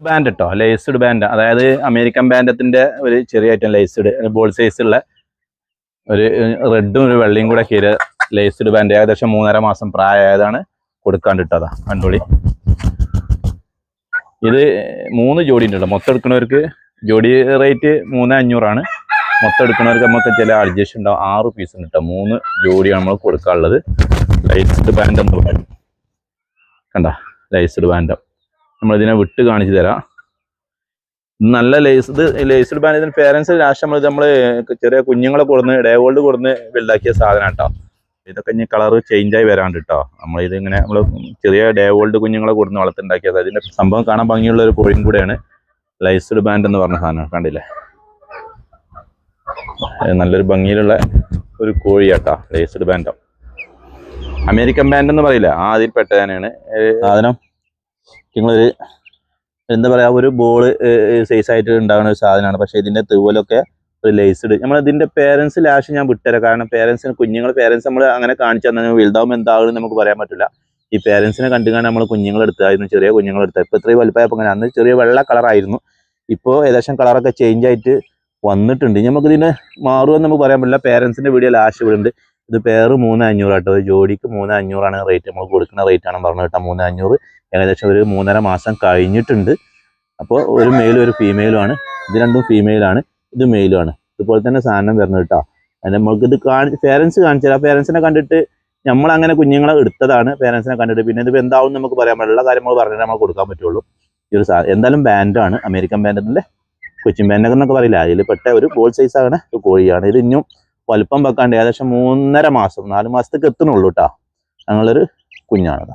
Band കേട്ടോ laced band അതായത് American ബാൻഡത്തിന്റെ ഒരു ചെറിയ ഐറ്റം ലേസ്ഡ് ബോൾ സൈസ് ഉള്ള ഒരു റെഡും ഒരു വെള്ളയും കൂടെ കീര ലേസ്ഡ് ബാൻഡ് ഏകദേശം മൂന്നര മാസം പ്രായമായതാണ് കൊടുക്കാണ്ട് ഇട്ടതാ കണ്ടോളി. ഇത് മൂന്ന് ജോഡി ഉണ്ടല്ലോ മൊത്തം എടുക്കുന്നവർക്ക് ജോഡി റേറ്റ് മൂന്ന് അഞ്ഞൂറാണ്. മൊത്തം എടുക്കുന്നവർക്ക് നമുക്ക് ചില അഡ്ജസ്റ്റ് ഉണ്ടാവും. ആറ് പീസ് ഉണ്ട് കേട്ടോ. മൂന്ന് ജോഡിയാണ് നമ്മൾ കൊടുക്കാനുള്ളത്. ലൈസ്ഡ് ബാൻഡ് എന്ന് പറയും കണ്ട? ലൈസ്ഡ് ബാൻഡ് നമ്മളിതിനെ വിട്ട് കാണിച്ചു തരാം. നല്ല ലേസ് ഇത് ലേസ്ഡ് ബാൻഡ് ഇതിന് പേരൻസ് ലാസ്റ്റ് നമ്മൾ നമ്മൾ ചെറിയ കുഞ്ഞുങ്ങളെ കൊടുന്ന് ഡേവോൾഡ് കൊടുന്ന് വലുതാക്കിയ സാധനം കേട്ടോ ഇതൊക്കെ ഇനി കളർ ചേഞ്ച് ആയി വരാണ്ട് കേട്ടോ നമ്മൾ ഇങ്ങനെ നമ്മൾ ചെറിയ ഡേവോൾഡ് കുഞ്ഞുങ്ങളെ കൊടുന്ന് വളർത്തുണ്ടാക്കിയത് അതിന്റെ സംഭവം കാണാൻ ഭംഗിയുള്ള ഒരു കോഴിയും കൂടെയാണ് ലൈസ്ഡ് ബാൻഡ് എന്ന് പറഞ്ഞ സാധനം. കണ്ടില്ലേ? നല്ലൊരു ഭംഗിയിലുള്ള ഒരു കോഴിയാട്ടാ ലൈസ്ഡ് ബാൻഡോ അമേരിക്കൻ ബാൻഡ് എന്ന് പറയില്ല? ആ അതിൽ സാധനം? നിങ്ങളൊരു എന്താ പറയുക ഒരു ബോൾ സൈസ് ആയിട്ട് ഉണ്ടാകുന്ന ഒരു സാധനമാണ്. പക്ഷേ ഇതിന്റെ തൂവലൊക്കെ ഒരു ലേസ്ഡ് നമ്മൾ ഇതിന്റെ പേരൻസ് ലാഷ് ഞാൻ വിട്ടുതരാം കാരണം പേരൻസിന് കുഞ്ഞുങ്ങൾ പേരൻസ് നമ്മൾ അങ്ങനെ കാണിച്ചു തന്നെ വലുതാവുമ്പോൾ എന്താകും നമുക്ക് പറയാൻ പറ്റില്ല. ഈ പേരൻസിനെ കണ്ടുകാണ് നമ്മൾ കുഞ്ഞുങ്ങളെടുത്തായിരുന്നു ചെറിയ കുഞ്ഞുങ്ങളെടുത്ത ഇപ്പോൾ ഇത്രയും വലുപ്പമായപ്പോൾ അങ്ങനെ. അന്ന് ചെറിയ വെള്ള കളറായിരുന്നു ഇപ്പോൾ ഏകദേശം കളറൊക്കെ ചേഞ്ച് ആയിട്ട് വന്നിട്ടുണ്ട്. നമുക്ക് ഇതിന് മാറുമെന്ന് നമുക്ക് പറയാൻ പറ്റില്ല. പേരൻസിന്റെ വീഡിയോ ലാഷ് വിടുന്നുണ്ട് ഇത് പേര് മൂന്ന് അഞ്ഞൂറാട്ടോ കേട്ടോ ജോഡിക്ക് മൂന്ന് അഞ്ഞൂറാണ് റേറ്റ് നമ്മൾ കൊടുക്കുന്ന റേറ്റ് ആണ് പറഞ്ഞു കേട്ടോ. മൂന്ന് അഞ്ഞൂറ്. ഏകദേശം ഒരു മൂന്നര മാസം കഴിഞ്ഞിട്ടുണ്ട്. അപ്പോൾ ഒരു മെയിലും ഒരു ഫീമെയിലും ആണ്. ഇത് രണ്ടും ഫീമെയിലാണ് ഇത് മെയിലും ആണ്. ഇതുപോലെ തന്നെ സാധനം വരുന്നത് കേട്ടോ. അതിന് നമ്മൾക്ക് ഇത് കാണി പേരൻസ് കാണിച്ചു തരാം. പേരൻസിനെ കണ്ടിട്ട് നമ്മൾ അങ്ങനെ കുഞ്ഞുങ്ങളെ എടുത്തതാണ് പേരൻസിനെ കണ്ടിട്ട്. പിന്നെ ഇത് എന്താവും നമുക്ക് പറയാൻ പറ്റില്ല കാര്യം നമ്മൾ പറഞ്ഞിട്ട് നമ്മൾ കൊടുക്കാൻ പറ്റുള്ളൂ. ഈ ഒരു സാ എന്തായാലും ബാൻഡാണ് അമേരിക്കൻ ബാൻഡിന്റെ കൊച്ചിൻ ബാൻഡൊക്കെ എന്നൊക്കെ പറയില്ല? അതിൽ പെട്ട ഒരു ബോൾ സൈസ് ആണ് ഒരു കോഴിയാണ്. ഇത് ഇനിയും വലുപ്പം വെക്കാണ്ട് ഏകദേശം മൂന്നര മാസം നാല് മാസത്തേക്ക് എത്തണുള്ളൂ കേട്ടോ. ഞങ്ങളൊരു കുഞ്ഞാണ്